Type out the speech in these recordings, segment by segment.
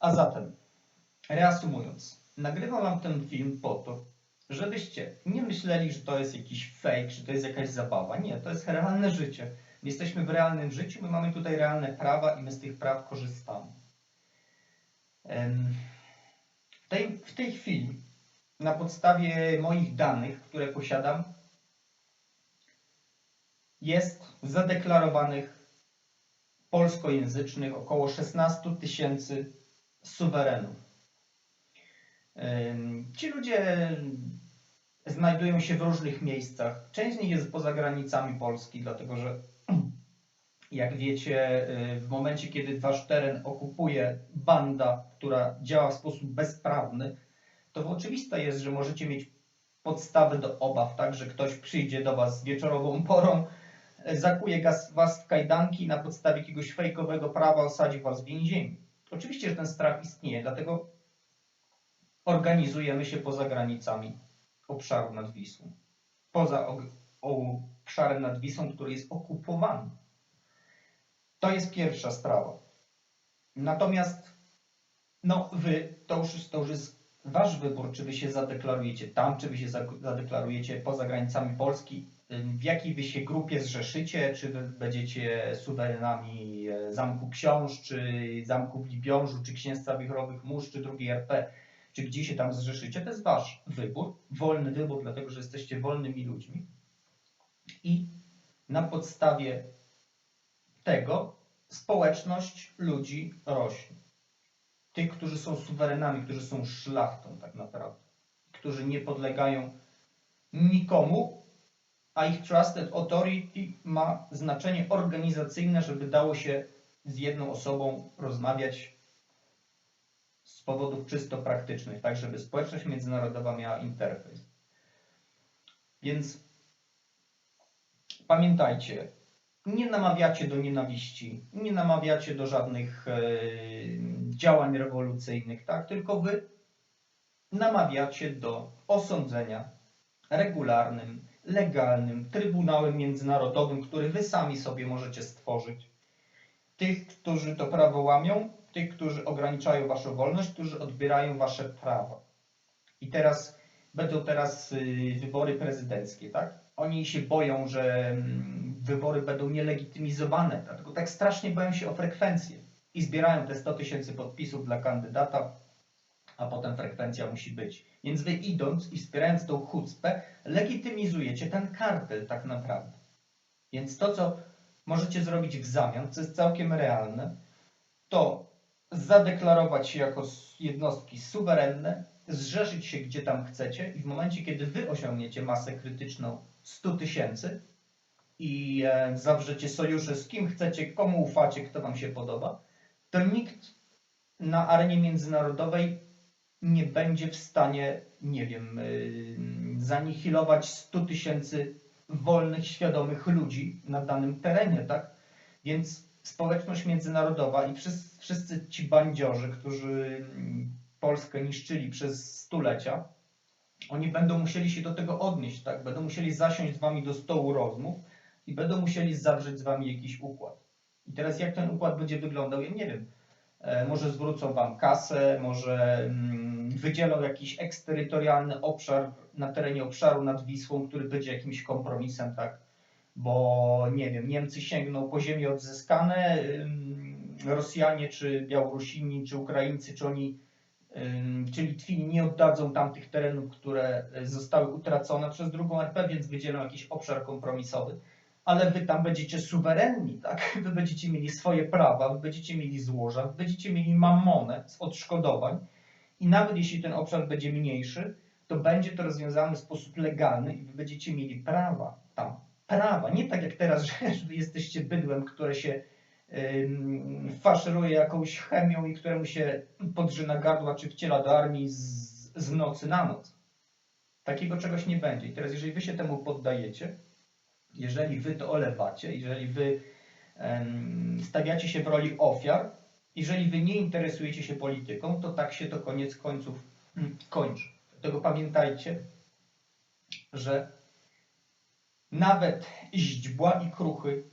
A zatem, reasumując, nagrywam wam ten film po to, żebyście nie myśleli, że to jest jakiś fake, że to jest jakaś zabawa. Nie, to jest realne życie. My jesteśmy w realnym życiu, my mamy tutaj realne prawa i my z tych praw korzystamy. W tej, w tej chwili, na podstawie moich danych, które posiadam, jest zadeklarowanych polskojęzycznych około 16 tysięcy suwerenów. Ym, Ci ludzie znajdują się w różnych miejscach. Część z nich jest poza granicami Polski, dlatego że jak wiecie, y, w momencie, kiedy wasz teren okupuje banda, która działa w sposób bezprawny, to oczywiste jest, że możecie mieć podstawy do obaw, tak, że ktoś przyjdzie do was wieczorową porą, zakuje was w kajdanki i na podstawie jakiegoś fejkowego prawa osadzi was w więzieniu. Oczywiście, że ten strach istnieje, dlatego organizujemy się poza granicami obszaru nad Wisłą. Poza obszarem nad Wisłą, który jest okupowany. To jest pierwsza sprawa. Natomiast no wy, to już, to już jest wasz wybór, czy wy się zadeklarujecie tam, czy wy się za- zadeklarujecie poza granicami Polski, w jakiej wy się grupie zrzeszycie, czy będziecie suwerenami e, Zamku Książ, czy Zamku w Libiążu, czy Księstwa Wichrowych Mórz, czy drugiej RP, czy gdzie się tam zrzeszycie, to jest wasz wybór, wolny wybór, dlatego że jesteście wolnymi ludźmi. I na podstawie tego społeczność ludzi rośnie. Tych, którzy są suwerenami, którzy są szlachtą tak naprawdę, którzy nie podlegają nikomu, a ich trusted authority ma znaczenie organizacyjne, żeby dało się z jedną osobą rozmawiać z powodów czysto praktycznych, tak żeby społeczność międzynarodowa miała interfejs. Więc pamiętajcie, nie namawiacie do nienawiści, nie namawiacie do żadnych e, działań rewolucyjnych, tak? Tylko wy namawiacie do osądzenia regularnym, legalnym Trybunałem Międzynarodowym, który wy sami sobie możecie stworzyć. Tych, którzy to prawo łamią, tych, którzy ograniczają waszą wolność, którzy odbierają wasze prawa. I teraz będą teraz y, wybory prezydenckie, tak? Oni się boją, że mm, wybory będą nielegitymizowane, dlatego tak strasznie boją się o frekwencję i zbierają te 100 tysięcy podpisów dla kandydata, a potem frekwencja musi być. Więc wy idąc i wspierając tą chucpę, legitymizujecie ten kartel tak naprawdę. Więc to, co możecie zrobić w zamian, co jest całkiem realne, to zadeklarować się jako jednostki suwerenne, zrzeszyć się gdzie tam chcecie i w momencie, kiedy wy osiągniecie masę krytyczną 100 tysięcy i e, zawrzecie sojusze z kim chcecie, komu ufacie, kto wam się podoba, to nikt na arenie międzynarodowej nie będzie w stanie, nie wiem, yy, zanihilować 100 tysięcy wolnych, świadomych ludzi na danym terenie, tak? Więc społeczność międzynarodowa i wszyscy, wszyscy ci bandziorzy, którzy mm, Polskę niszczyli przez stulecia, oni będą musieli się do tego odnieść, tak? Będą musieli zasiąść z wami do stołu rozmów i będą musieli zawrzeć z wami jakiś układ. I teraz jak ten układ będzie wyglądał, ja nie wiem. E, Może zwrócą wam kasę, może mm, wydzielą jakiś eksterytorialny obszar na terenie obszaru nad Wisłą, który będzie jakimś kompromisem, tak? Bo nie wiem, Niemcy sięgną po ziemię odzyskane, Rosjanie, czy Białorusini, czy Ukraińcy, czy oni, czy Litwini nie oddadzą tamtych terenów, które e, zostały utracone przez drugą RP, więc wydzielą jakiś obszar kompromisowy ale wy tam będziecie suwerenni, tak? Wy będziecie mieli swoje prawa, wy będziecie mieli złoża, wy będziecie mieli mamonę z odszkodowań i nawet jeśli ten obszar będzie mniejszy, to będzie to rozwiązane w sposób legalny i wy będziecie mieli prawa tam. Prawa, nie tak jak teraz, że, wy jesteście bydłem, które się ym, faszeruje jakąś chemią i któremu się podrzyna gardła czy wciela do armii z, z nocy na noc. Takiego czegoś nie będzie. I teraz jeżeli wy się temu poddajecie, jeżeli wy to olewacie, jeżeli wy stawiacie się w roli ofiar, jeżeli wy nie interesujecie się polityką, to tak się to koniec końców mm, kończy. Dlatego pamiętajcie, że nawet źdźbła i kruchy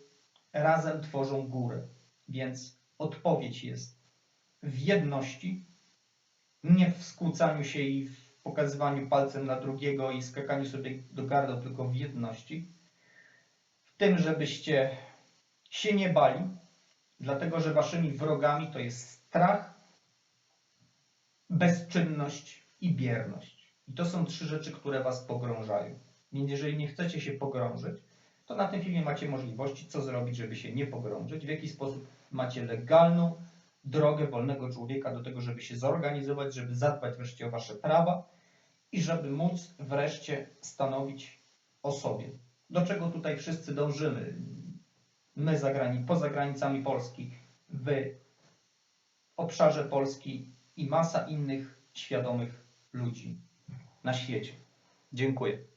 razem tworzą górę. Więc odpowiedź jest w jedności, nie w skłócaniu się i w pokazywaniu palcem na drugiego i skakaniu sobie do gardła, tylko w jedności. Tym, żebyście się nie bali, dlatego że waszymi wrogami to jest strach, bezczynność i bierność. I to są trzy rzeczy, które was pogrążają. Więc jeżeli nie chcecie się pogrążyć, to na tym filmie macie możliwości, co zrobić, żeby się nie pogrążyć, w jaki sposób macie legalną drogę wolnego człowieka do tego, żeby się zorganizować, żeby zadbać wreszcie o wasze prawa i żeby móc wreszcie stanowić o sobie. Do czego tutaj wszyscy dążymy? My za grani, poza granicami Polski, w obszarze Polski i masa innych świadomych ludzi na świecie. Dziękuję.